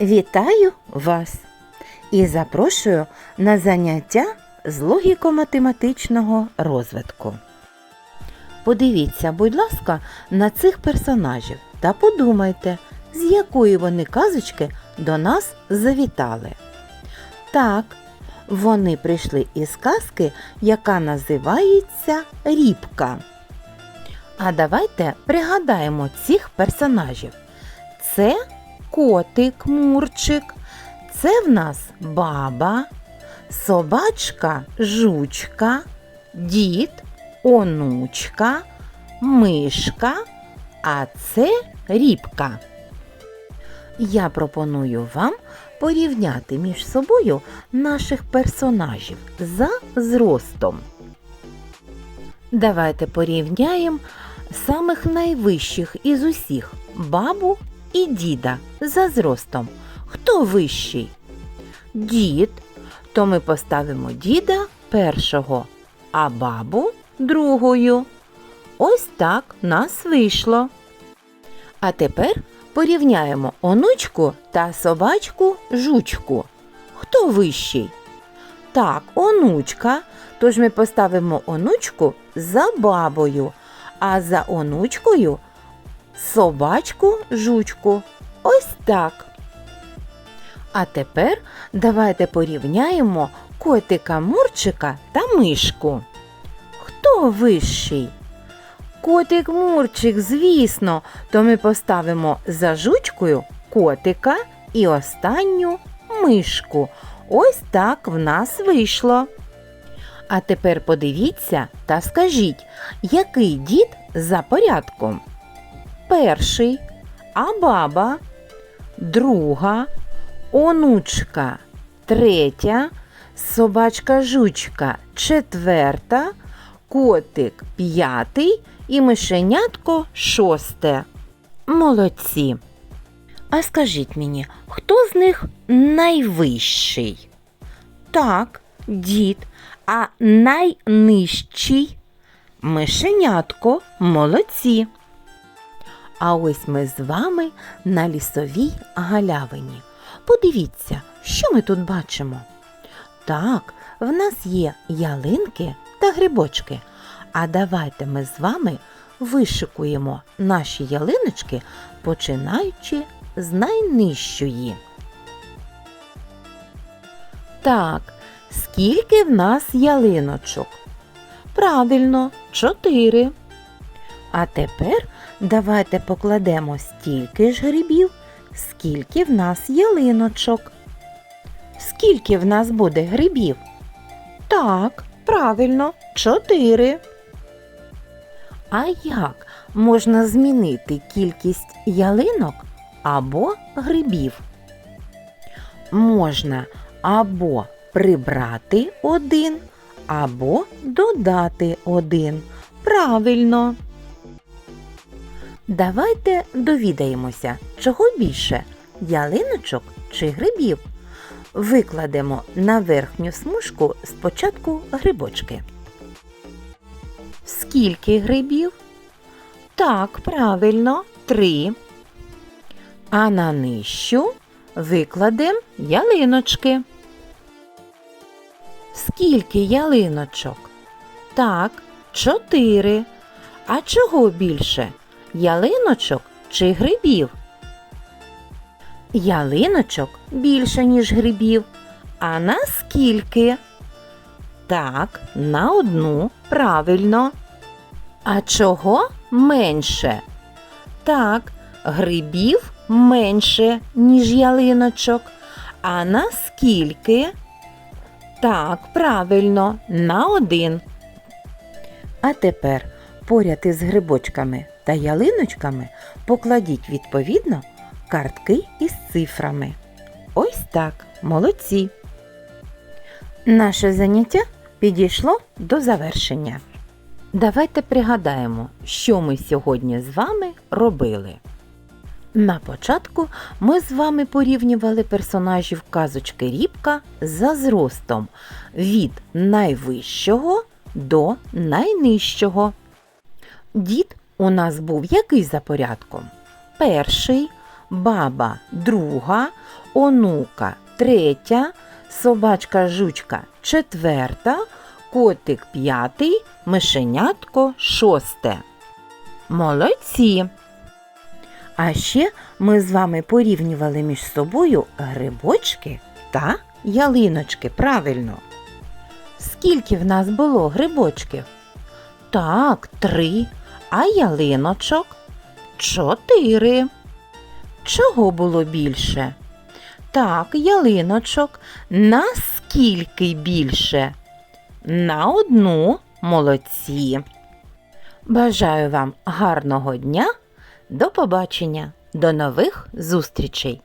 Вітаю вас і запрошую на заняття з логіко-математичного розвитку. Подивіться, будь ласка, на цих персонажів та подумайте, з якої вони казочки до нас завітали. Так, вони прийшли із казки, яка називається Рібка. А давайте пригадаємо цих персонажів. Це котик Мурчик, це в нас баба, собачка жучка, дід, онучка, мишка, а це рібка. Я пропоную вам порівняти між собою наших персонажів за зростом. Давайте порівняємо самих найвищих із усіх бабу і діда за зростом. Хто вищий? Дід. То ми поставимо діда першого, а бабу другою. Ось так нас вийшло. А тепер порівняємо онучку та собачку жучку. Хто вищий? Так, онучка. Тож ми поставимо онучку за бабою, а за онучкою собачку жучку. Ось так. А тепер давайте порівняємо котика Мурчика та мишку. Хто вищий? Котик Мурчик, звісно, то ми поставимо за жучкою котика і останню мишку. Ось так в нас вийшло. А тепер подивіться та скажіть, який дід за порядком? Перший, а баба, друга, онучка, третя, собачка жучка, четверта, котик п'ятий і мишенятко шосте. Молодці. А скажіть мені, хто з них найвищий? Так, дід, а найнижчий мишенятко молодці. А ось ми з вами на лісовій галявині. Подивіться, що ми тут бачимо. Так, в нас є ялинки та грибочки. А давайте ми з вами вишикуємо наші ялиночки, починаючи з найнижчої. Так, скільки в нас ялиночок? Правильно, чотири. А тепер давайте покладемо стільки ж грибів, скільки в нас ялиночок. Скільки в нас буде грибів? Так, правильно, чотири. А як можна змінити кількість ялинок або грибів? Можна або прибрати один, або додати один. Правильно. Давайте довідаємося, чого більше ялиночок чи грибів. Викладемо на верхню смужку спочатку грибочки. Скільки грибів? Так, правильно, три. А на нижчу викладемо ялиночки. Скільки ялиночок? Так, чотири. А чого більше? Ялиночок чи грибів? Ялиночок більше, ніж грибів. А на скільки? Так, на одну, правильно. А чого менше? Так, грибів менше, ніж ялиночок. А на скільки? Так, правильно, на один. А тепер поряд із грибочками та ялиночками покладіть відповідно картки із цифрами. Ось так, молодці. Наше заняття підійшло до завершення. Давайте пригадаємо, що ми сьогодні з вами робили. На початку ми з вами порівнювали персонажів казочки Рібка за зростом від найвищого до найнижчого. Дід у нас був який за порядком? Перший, баба друга, онука третя, собачка жучка четверта, котик п'ятий, мишенятко шосте. Молодці! А ще ми з вами порівнювали між собою грибочки та ялиночки. Правильно. Скільки в нас було грибочків? Так, три. А ялиночок? Чотири. Чого було більше? Так, ялиночок. Наскільки більше? На одну молодці. Бажаю вам гарного дня. До побачення, до нових зустрічей!